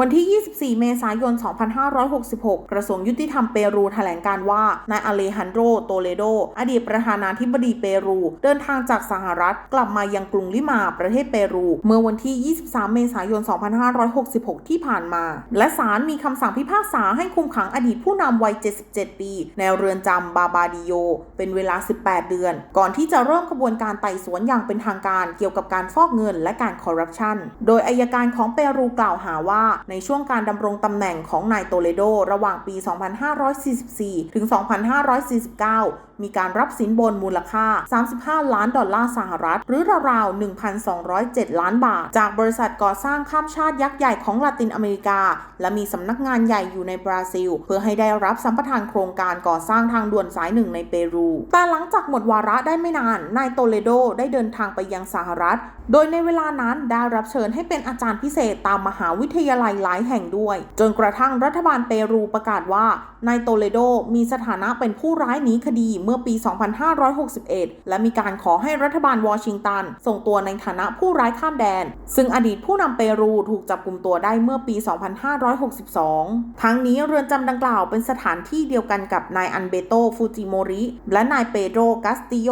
วันที่ 24 เมษายน 2566 กระทรวงยุติธรรมเปรูแถลงการว่านายอเลฮันโด โตเลโด อดีตประธานาธิบดีเปรู เดินทางจากสหรัฐกลับมายังกรุงลิมาประเทศเปรู เมื่อวันที่ 23 เมษายน 2566 ที่ผ่านมา และศาลมีคำสั่งพิพากษาให้คุมขังอดีตผู้นำวัย 77 ปี ในเรือนจำบาบาดิโย เป็นเวลา 18 เดือน ก่อนที่จะเริ่มกระบวนการไต่สวนอย่างเป็นทางการเกี่ยวกับการฟอกเงินและการคอร์รัปชัน โดยอายการของเปรูกล่าวหาว่าในช่วงการดำรงตำแหน่งของนายโตเลโด ระหว่างปี 2544 ถึง 2549มีการรับสินบนมูลค่า 35 ล้านดอลลาร์สหรัฐ หรือราวๆ 1,207 ล้านบาท จากบริษัทก่อสร้างข้ามชาติยักษ์ใหญ่ของลาตินอเมริกา และมีสำนักงานใหญ่อยู่ในบราซิล เพื่อให้ได้รับสัมปทานโครงการก่อสร้างทางด่วนสายหนึ่งในเปรู แต่หลังจากหมดวาระได้ไม่นาน นายโตเลโดได้เดินทางไปยังสหรัฐ โดยในเวลานั้นได้รับเชิญให้เป็นอาจารย์พิเศษตามมหาวิทยาลัยหลายแห่งด้วย จนกระทั่งรัฐบาลเปรูประกาศว่านายโตเลโดมีสถานะเป็นผู้ร้ายหนีคดีเมื่อปี 2561 และมีการขอให้รัฐบาลวอชิงตัน ส่งตัวในฐานะผู้ร้ายข้ามแดน ซึ่งอดีตผู้นำเปรูถูกจับกลุ่มตัวได้เมื่อปี 2562 ทั้งนี้เรือนจำดังกล่าวเป็นสถานที่เดียวกันกับนายอันเบโตฟูจิโมริ และนายเปโดรกัสติโย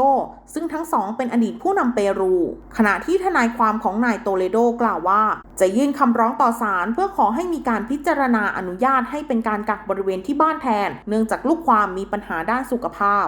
ซึ่งทั้งสองเป็นอดีตผู้นำเปรู ขณะที่ทนายความของนายโตเลโดกล่าวว่า จะยื่นคำร้องต่อศาลเพื่อขอให้มีการพิจารณาอนุญาตให้เป็นการกักบริเวณที่บ้านแทน เนื่องจากลูกความมีปัญหาด้านสุขภาพ